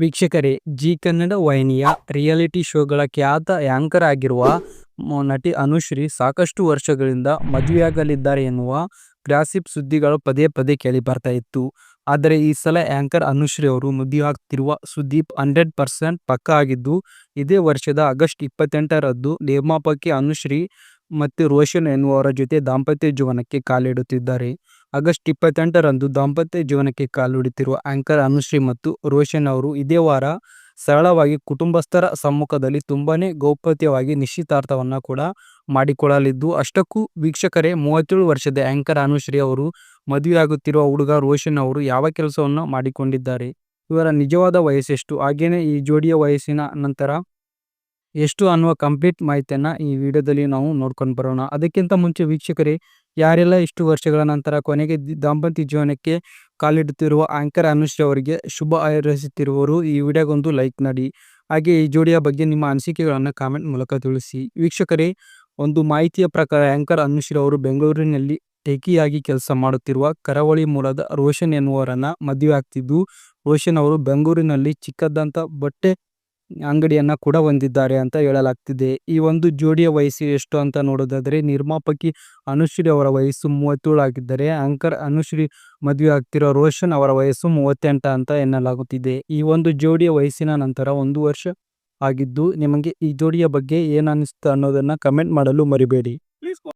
ವೀಕ್ಷಕರೇ, ಜಿ ಕನ್ನಡ ವಾಹಿನಿಯ ರಿಯಾಲಿಟಿ ಶೋಗಳ ಖ್ಯಾತ ಆ್ಯಂಕರ್ ಆಗಿರುವ ನಟಿ ಅನುಶ್ರೀ ಸಾಕಷ್ಟು ವರ್ಷಗಳಿಂದ ಮದುವೆಯಾಗಲಿದ್ದಾರೆ ಎನ್ನುವ ಗ್ರಾಸಿಪ್ ಸುದ್ದಿಗಳು ಪದೇ ಪದೇ ಕೇಳಿ ಬರ್ತಾ ಇತ್ತು. ಆದರೆ ಈ ಸಲ ಆ್ಯಂಕರ್ ಅನುಶ್ರೀ ಅವರು ಮದುವೆಯಾಗ್ತಿರುವ ಸುದೀಪ್ ಹಂಡ್ರೆಡ್ ಪರ್ಸೆಂಟ್ ಪಕ್ಕ ಆಗಿದ್ದು, ಇದೇ ವರ್ಷದ ಆಗಸ್ಟ್ ಇಪ್ಪತ್ತೆಂಟರದ್ದು ನಿರ್ಮಾಪಕಿ ಅನುಶ್ರೀ ಮತ್ತು ರೋಷನ್ ಎನ್ನುವವರ ಜೊತೆ ದಾಂಪತ್ಯ ಜೀವನಕ್ಕೆ ಕಾಲಿಡುತ್ತಿದ್ದಾರೆ. ಆಗಸ್ಟ್ ಇಪ್ಪತ್ತೆಂಟರಂದು ದಾಂಪತ್ಯ ಜೀವನಕ್ಕೆ ಕಾಲಿಡುತ್ತಿರುವ ಆಂಕರ್ ಅನುಶ್ರೀ ಮತ್ತು ರೋಷನ್ ಅವರು ಇದೇ ವಾರ ಸರಳವಾಗಿ ಕುಟುಂಬಸ್ಥರ ಸಮ್ಮುಖದಲ್ಲಿ ತುಂಬಾನೇ ಗೌಪ್ಯತೆಯವಾಗಿ ನಿಶ್ಚಿತಾರ್ಥವನ್ನು ಕೂಡ ಮಾಡಿಕೊಳ್ಳಲಿದ್ದು, ಅಷ್ಟಕ್ಕೂ ವೀಕ್ಷಕರೇ, ಮೂವತ್ತೇಳು ವರ್ಷದ ಆಂಕರ್ ಅನುಶ್ರೀ ಅವರು ಮದುವೆಯಾಗುತ್ತಿರುವ ಹುಡುಗ ರೋಷನ್ ಅವರು ಯಾವ ಕೆಲಸವನ್ನು ಮಾಡಿಕೊಂಡಿದ್ದಾರೆ? ಇವರ ನಿಜವಾದ ವಯಸ್ಸೆಷ್ಟು? ಹಾಗೆಯೇ ಈ ಜೋಡಿಯ ವಯಸ್ಸಿನ ನಂತರ ಎಷ್ಟು ಅನ್ನುವ ಕಂಪ್ಲೀಟ್ ಮಾಹಿತಿಯನ್ನು ಈ ವಿಡಿಯೋದಲ್ಲಿ ನಾವು ನೋಡ್ಕೊಂಡು ಬರೋಣ. ಅದಕ್ಕಿಂತ ಮುಂಚೆ ವೀಕ್ಷಕರೇ ಯಾರೆಲ್ಲ ಇಷ್ಟು ವರ್ಷಗಳ ನಂತರ ಕೊನೆಗೆ ದಾಂಪತ್ಯ ಜೀವನಕ್ಕೆ ಕಾಲಿಡುತ್ತಿರುವ ಆಂಕರ್ ಅನುಶ್ರೀ ಅವರಿಗೆ ಶುಭ ಹಾರೈಸುತ್ತಿರುವವರು ಈ ವಿಡಿಯೋಗೊಂದು ಲೈಕ್ ಮಾಡಿ. ಹಾಗೆ ಈ ಜೋಡಿಯ ಬಗ್ಗೆ ನಿಮ್ಮ ಅನಿಸಿಕೆಗಳನ್ನು ಕಾಮೆಂಟ್ ಮೂಲಕ ತಿಳಿಸಿ. ವೀಕ್ಷಕರೇ, ಒಂದು ಮಾಹಿತಿಯ ಪ್ರಕಾರ ಆಂಕರ್ ಅನುಶ್ರೀ ಅವರು ಬೆಂಗಳೂರಿನಲ್ಲಿ ಟೇಕಿಯಾಗಿ ಕೆಲಸ ಮಾಡುತ್ತಿರುವ ಕರಾವಳಿ ಮೂಲದ ರೋಷನ್ ಎನ್ನುವರನ್ನು ಮದುವೆ ಆಗ್ತಿದ್ದು ರೋಷನ್ ಅವರು ಬೆಂಗಳೂರಿನಲ್ಲಿ ಚಿಕ್ಕದಂತ ಬಟ್ಟೆ ಅಂಗಡಿಯನ್ನ ಕೂಡ ಹೊಂದಿದ್ದಾರೆ ಅಂತ ಹೇಳಲಾಗ್ತಿದೆ. ಈ ಒಂದು ಜೋಡಿಯ ವಯಸ್ಸು ಎಷ್ಟು ಅಂತ ನೋಡೋದಾದ್ರೆ, ನಿರ್ಮಾಪಕಿ ಅನುಶ್ರೀ ಅವರ ವಯಸ್ಸು ಮೂವತ್ತೇಳು ಆಗಿದ್ದರೆ ಆಂಕರ್ ಅನುಶ್ರೀ ಮದುವೆ ಆಗ್ತಿರೋ ರೋಷನ್ ಅವರ ವಯಸ್ಸು ಮೂವತ್ತೆಂಟು ಅಂತ ಎನ್ನಲಾಗುತ್ತಿದೆ. ಈ ಒಂದು ಜೋಡಿಯ ವಯಸ್ಸಿನ ನಂತರ ಒಂದು ವರ್ಷ ಆಗಿದ್ದು, ನಿಮಗೆ ಈ ಜೋಡಿಯ ಬಗ್ಗೆ ಏನು ಅನ್ನಿಸ್ತು ಅನ್ನೋದನ್ನ ಕಮೆಂಟ್ ಮಾಡಲು ಮರಿಬೇಡಿ.